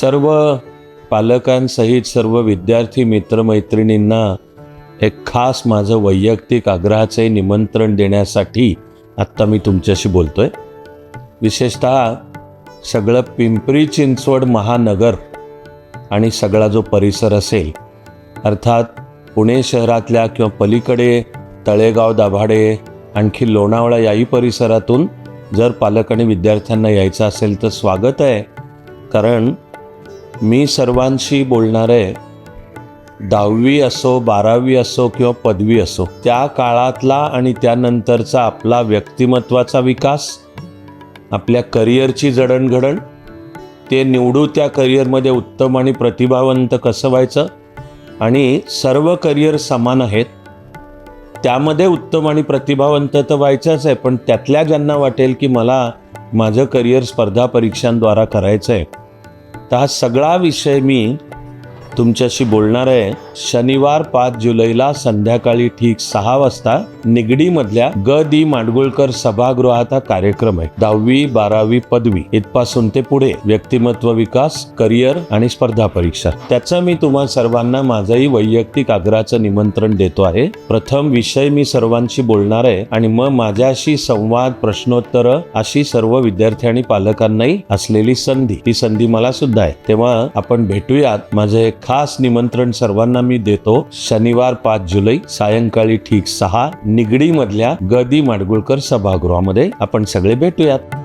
सर्व पालकांसहित सर्व विद्यार्थी मित्रमैत्रिणींना एक खास माझं वैयक्तिक आग्रहाचे निमंत्रण देण्यासाठी आत्ता मी तुमच्याशी बोलतो आहे विशेषतः सगळं पिंपरी चिंचवड महानगर आणि सगळा जो परिसर असेल अर्थात पुणे शहरातल्या किंवा पलीकडे तळेगाव दाभाडे आणखी लोणावळा याही परिसरातून जर पालक आणि विद्यार्थ्यांना यायचं असेल तर स्वागत आहे. कारण मी सर्वांशी बोलणार आहे दहावी असो बारावी असो किंवा पदवी असो त्या काळातला आणि त्यानंतरचा आपला व्यक्तिमत्वाचा विकास आपल्या करिअरची जडणघडण ते निवडू त्या करिअरमध्ये उत्तम आणि प्रतिभावंत कसं व्हायचं आणि सर्व करिअर समान आहेत त्यामध्ये उत्तम आणि प्रतिभावंत तर व्हायचंच आहे पण त्यातल्या ज्यांना वाटेल की मला माझं करिअर स्पर्धा परीक्षांद्वारा करायचं आहे तर हा सगळा विषय मी तुमच्याशी बोलणार आहे. शनिवार पाच जुलैला संध्याकाळी ठीक सहा वाजता निगडीमधल्या ग दी माडगुळकर सभागृहात हा कार्यक्रम आहे. दहावी बारावी पदवी इथपासून ते पुढे व्यक्तिमत्व विकास करिअर आणि स्पर्धा परीक्षा. त्याचं मी तुम्हा सर्वांना माझंही वैयक्तिक आग्रहाचं निमंत्रण देतो आहे. प्रथम विषय मी सर्वांशी बोलणार आहे आणि मग माझ्याशी संवाद प्रश्नोत्तर अशी सर्व विद्यार्थी आणि पालकांनाही असलेली संधी. ती संधी मला सुद्धा आहे. तेव्हा आपण भेटूयात. माझं एक खास निमंत्रण सर्वांना मी देतो. शनिवार पाच जुलै सायंकाळी ठीक सहा निगडी मधल्या गदी माडगुळकर सभागृहामध्ये आपण सगळे भेटूयात.